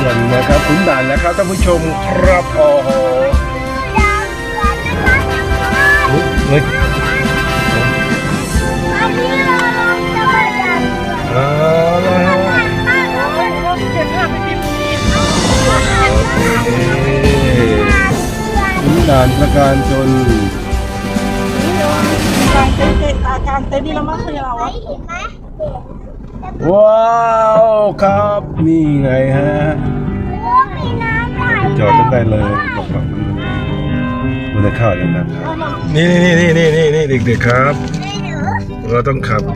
เข้ามาในนะครับขุนด่านแล้วครับท่านผู้ชมครับโอ้โหเฮ้ยอาละฮะเอ๊ะขุนด่านประการชน กางเต็นท์เต็นท์อะกางเต็นนี่เรามาคือเราวะ ว้าวครับ นี่ไงฮะจอดกันได้เลยบอกว่ามันจะเข้าอย่างนั้นครับนี่นี่นี่นี่นี่นี่เด็กๆครับเราต้องขับก็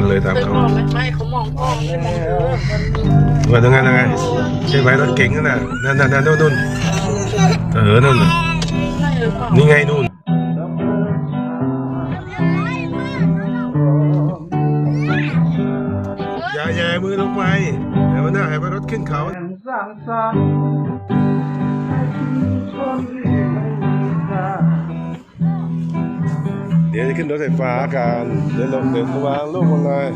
ตัวมันเลยตามเดินเขามองไหมไม่เขามองพ่อไม่มองเธอว่ายังไงยังไงใช่ไหมรถเก๋งนั่นน่ะนั่นนั่นนั่นนู่นนู่นเออนู่นน่ะใช่หรือเปล่านี่ไงนู่นอย่าแย่มือลงไปเดี๋ยวมันน่าให้ว่ารถขึ้นเขาสร้างสรรค์คนที่ไม่มีค่า เดี๋ยวจะขึ้นรถไฟฟ้ากันเดี๋ยวลงเดี๋ยววางลูกมันเลย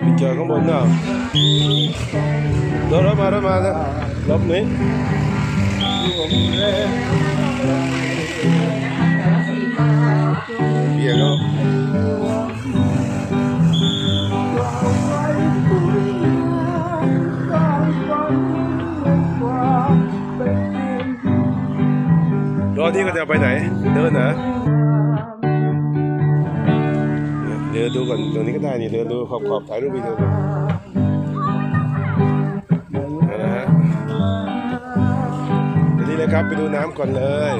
ไปเจอข้างบนเนาะรถรถมารถมาแล้วรถนี้ รอที่ก็จะไปไหนเดินนะเดี๋ยวดูก่อนตรงนี้ก็ได้นี่เดินดูขอบขอบถ่ายรูปวิดีโอก่นเอาละนี้เลยครับไปดูน้ำก่อนเลย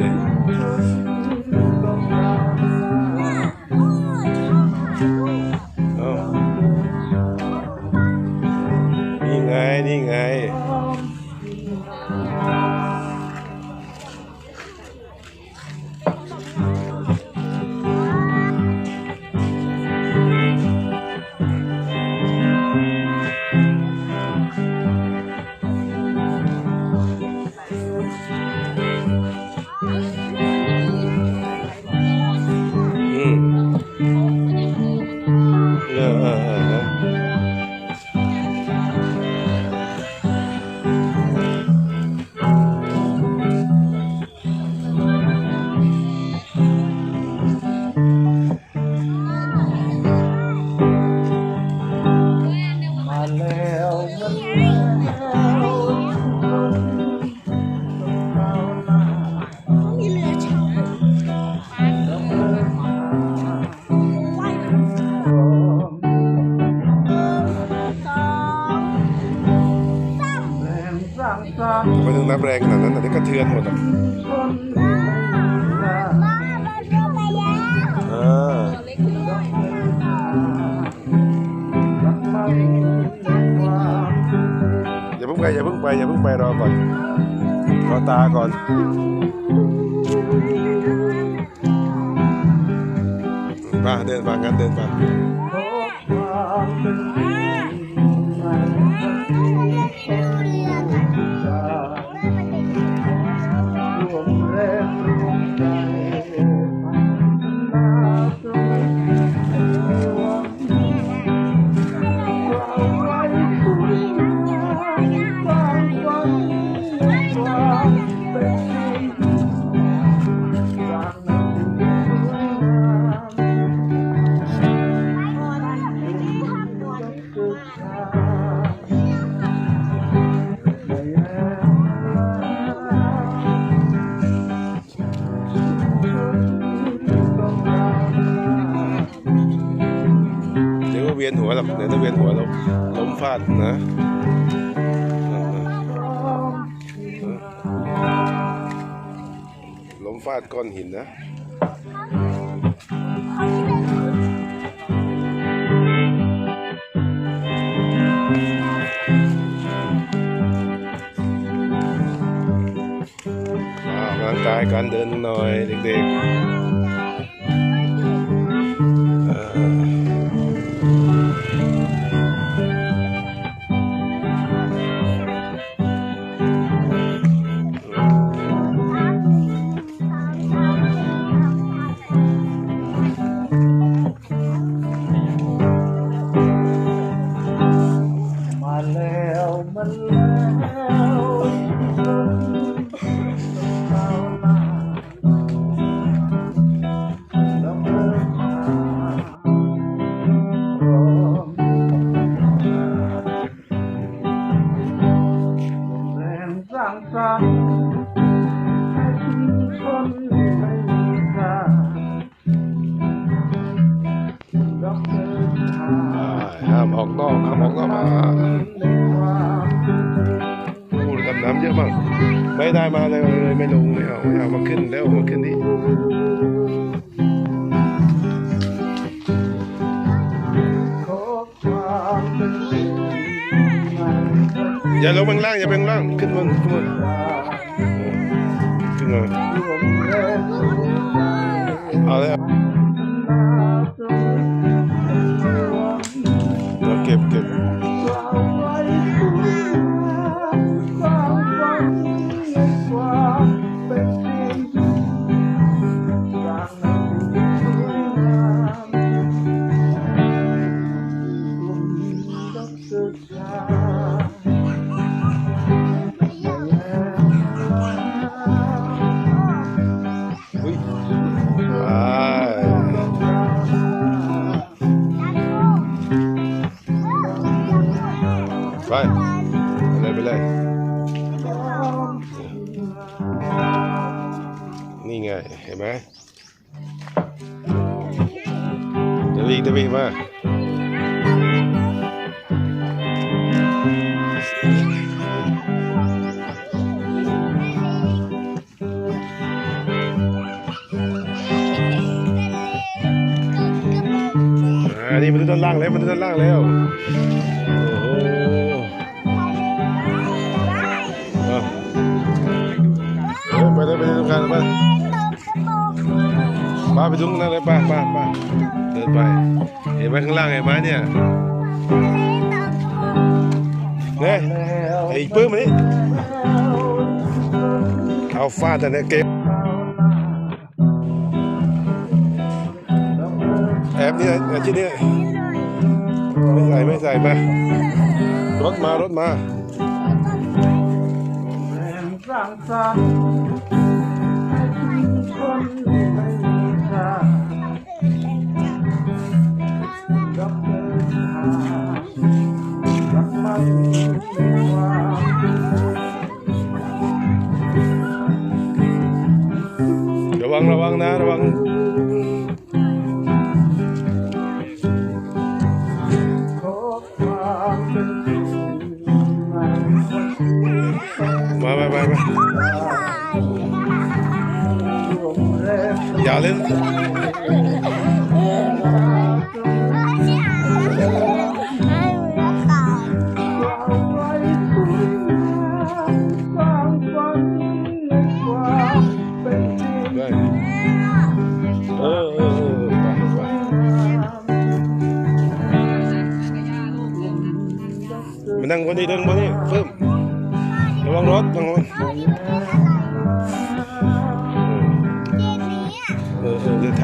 อย่าเพิ่งไปอย่าเพิ่งไปอย่าเพิ่งไปรอก่อนรอตาก่อนมาเดินมางั้นเดินมา นี่ยต้าเวียนหัวเราล้มฟาดนะล้มฟาดก้อนหินนะกำลังกายการเดินหน่อยเด็กๆ อย่าลงไปข้างล่างอย่าไปข้างล่างขึ้นบนขึ้นบนขึ้นมาเอาเลย ไปไปเลยไปเลย นี่ไง เห็นไหมเดวีเดวีมาอ่านี่มาดูด้านล่างแล้วมาดูด้านล่างแล้ว เลยไปเลยตรงกลางไปป้าไปตรงนั้นเลยป้าป้าป้าเดินไป เห็นไหมข้างล่างเห็นไหมเนี่ยเนี่ยไอ้ปื้มนี่เอาฟาดแต่เนี่ยเก็บแอบเนี่ยไอ้ที่เนี่ยไม่ใส่ไม่ใส่มารถมารถมา งส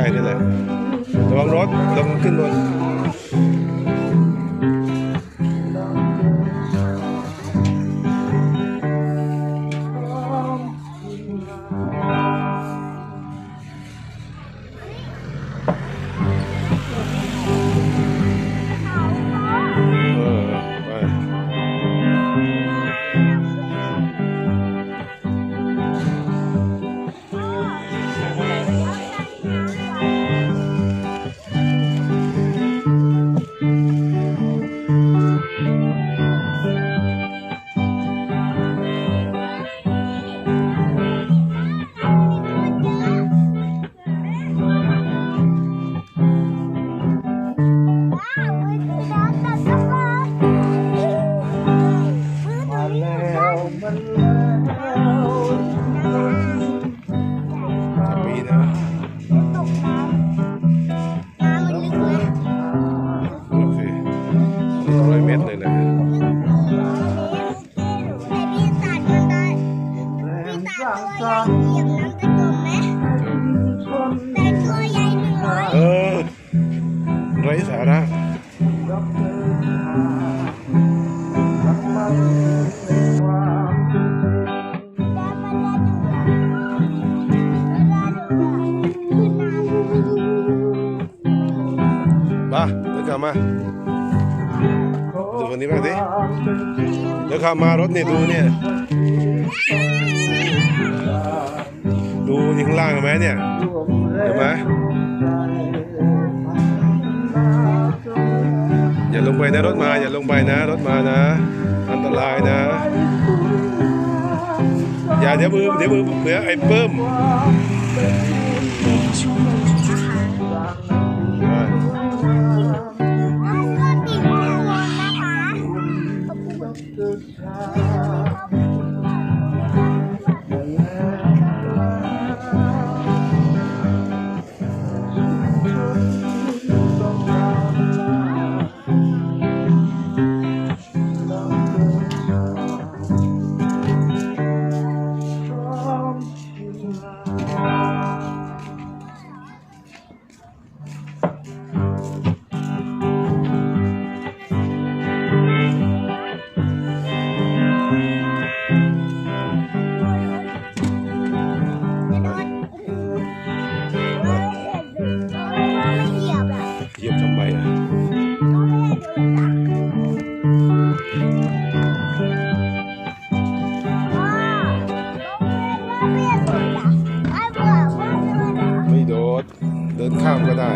ไทยนี่แหละระวังรถระวังขึ้นบน 我是小小的花朵 ขับมารถเนี่ยดูเนี่ย ดูนี่ข้างล่างเห็นไหมเนี่ยเห็นไหมอย่าลงไปนะรถมา อย่าลงไปนะ รถมานะ อันตรายนะ อย่าเดี๋ยวมือเดี๋ยวมือเหมือไอ้เปิ้ม เดินข้ามก็ได้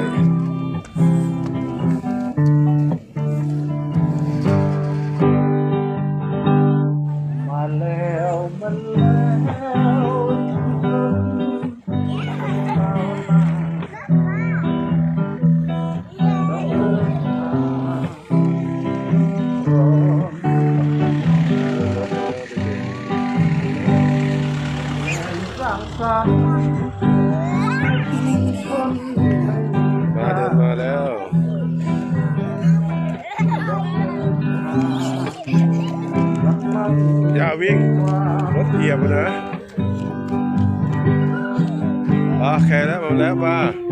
รถเหยี